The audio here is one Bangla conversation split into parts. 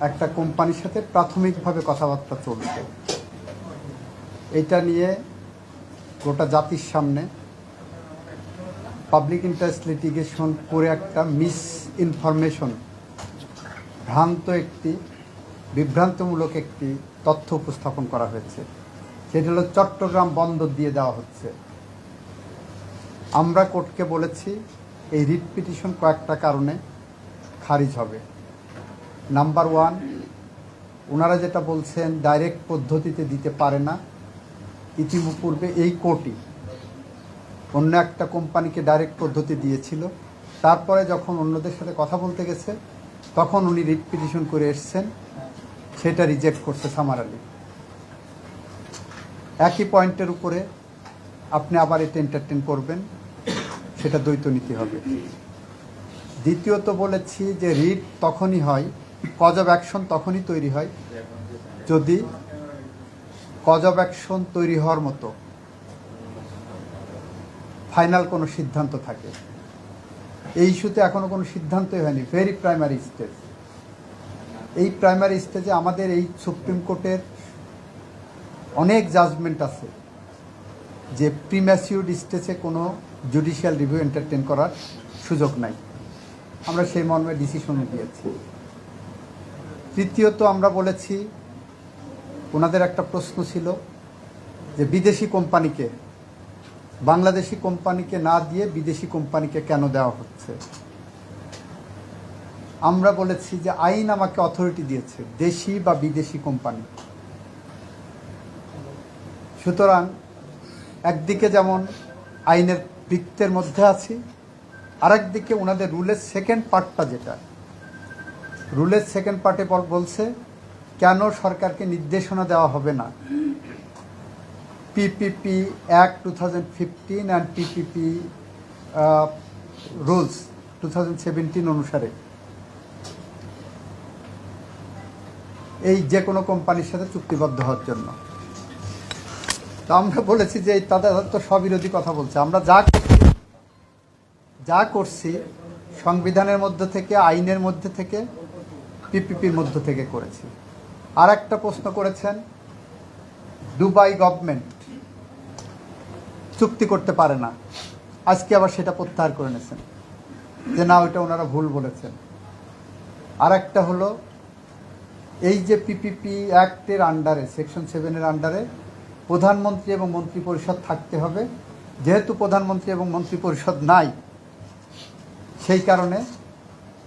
একটা কোম্পানির সাথে প্রাথমিকভাবে কথাবার্তা চলছে। এটা নিয়ে গোটা জাতির সামনে পাবলিক ইন্টারেস্ট লিটিগেশন করে একটা মিস ইনফরমেশন ভ্রান্ত একটি, বিভ্রান্তমূলক একটি তথ্য উপস্থাপন করা হয়েছে। সেটা হলো চট্টগ্রাম বন্দর দিয়ে দেওয়া হচ্ছে। আমরা কোর্টকে বলেছি, এই রিট পিটিশন কয়েকটা কারণে খারিজ হবে। নাম্বার ওয়ান, ওনারা যেটা বলছেন ডাইরেক্ট পদ্ধতিতে দিতে পারে না। ইতিপূর্বে এই কোর্টই অন্য একটা কোম্পানিকে ডাইরেক্ট পদ্ধতি দিয়েছিল। তারপরে যখন অন্যদের সাথে কথা বলতে গেছে, তখন উনি রিট পিটিশন করে এসছেন। সেটা রিজেক্ট করছে সামার আলী। একই পয়েন্টের উপরে আপনি আবার এটা এন্টারটেন করবেন, সেটা দ্বৈত নীতি হবে। দ্বিতীয়ত বলেছি যে রিট তখনই হয় কজ অফ অ্যাকশন তখনই তৈরি হয় যদি কজ অফ অ্যাকশন তৈরি হওয়ার মতো ফাইনাল কোনো সিদ্ধান্ত থাকে। এই ইস্যুতে এখনও কোনো সিদ্ধান্তই হয়নি। ভেরি প্রাইমারি স্টেজ এই প্রাইমারি স্টেজে আমাদের এই সুপ্রিম কোর্টের অনেক জাজমেন্ট আছে যে প্রিম্যাসিউড স্টেজে কোনো জুডিশিয়াল রিভিউ এন্টারটেন করার সুযোগ নাই। আমরা সেই মর্মে ডিসিশনও দিয়েছি। তৃতীয়ত আমরা বলেছি, ওনাদের একটা প্রশ্ন ছিল যে বিদেশি কোম্পানিকে, বাংলাদেশি কোম্পানিকে না দিয়ে বিদেশি কোম্পানিকে কেন দেওয়া হচ্ছে? আমরা বলেছি যে আইন আমাকে অথরিটি দিয়েছে, দেশি বা বিদেশি কোম্পানি। সুতরাং একদিকে যেমন আইনের বৃত্তের মধ্যে আছি, আরেকদিকে ওনাদের রুলের সেকেন্ড পার্টটা যেটা রুলের সেকেন্ড পার্টে বলছে, কেন সরকারকে নির্দেশনা দেওয়া হবে না? PPP act two thousand fifteen and PPP rules two thousand অনুসারে। এই যে কোনো কোম্পানির সাথে চুক্তিবদ্ধ হওয়ার জন্য। তো আমরা বলেছি যে তাদের তো স্ববিরোধী কথা বলছে। আমরা যা করছি যা করছি, সংবিধানের মধ্যে থেকে, আইনের মধ্যে থেকে পিপিপির মধ্য থেকে করেছি। আর একটা প্রশ্ন করেছেন, দুবাই গভর্নমেন্ট চুক্তি করতে পারে না। আজকে আবার সেটা প্রত্যাহার করে নিয়েছেন। যে না, ওইটা ওনারা ভুল বলেছেন। আর একটা হলো, এই যে পিপিপি অ্যাক্টের আন্ডারে, সেকশন সেভেনের আন্ডারে প্রধানমন্ত্রী এবং মন্ত্রী পরিষদ থাকতে হবে। যেহেতু প্রধানমন্ত্রী এবং মন্ত্রী পরিষদ নাই, সেই কারণে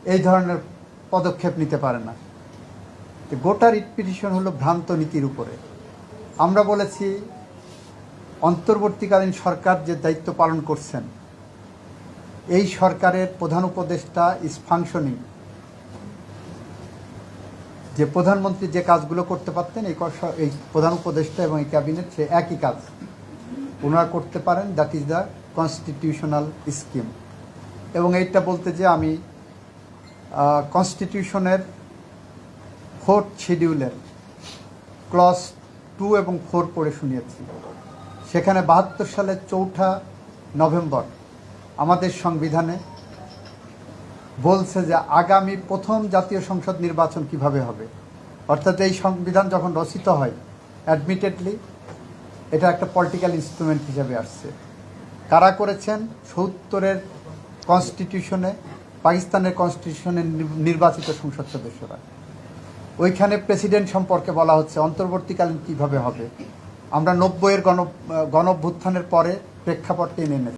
এই ধরনের পদক্ষেপ নিতে পারে না। গোটা রিট পিটিশন হলো ভ্রান্ত নীতির উপরে। আমরা বলেছি, অন্তর্বর্তীকালীন সরকার যে দায়িত্ব পালন করছেন, এই সরকারের প্রধান উপদেষ্টা ইজ ফাংশনিং যে প্রধানমন্ত্রী যে কাজগুলো করতে পারতেন, এই এই প্রধান উপদেষ্টা এবং এই ক্যাবিনেট, সে একই কাজ। ওনারা করতে পারেন that is the constitutional scheme এবং এইটা বলতে যে আমি কনস্টিটিউশনের ফোর্থ শিডিউলের ক্লস টু এবং ফোর পড়ে শুনিয়েছি। সেখানে বাহাত্তর সালের চৌঠা নভেম্বর আমাদের সংবিধানে বলছে যে আগামী প্রথম জাতীয় সংসদ নির্বাচন কীভাবে হবে? অর্থাৎ এই সংবিধান যখন রচিত হয় অ্যাডমিটেডলি এটা একটা পলিটিক্যাল ইনস্ট্রুমেন্ট হিসেবে আসছে। কারা করেছেন? সত্তরের কনস্টিটিউশনে পাকিস্তানের কনস্টিটিউশনের নির- নির্বাচিত সংসদ সদস্যরা। ওইখানে প্রেসিডেন্ট সম্পর্কে বলা হচ্ছে, অন্তর্বর্তীকালীন কীভাবে হবে? আমরা নব্বইয়ের গণ গণভ্যুত্থানের পরে প্রেক্ষাপট টেনে এনেছি।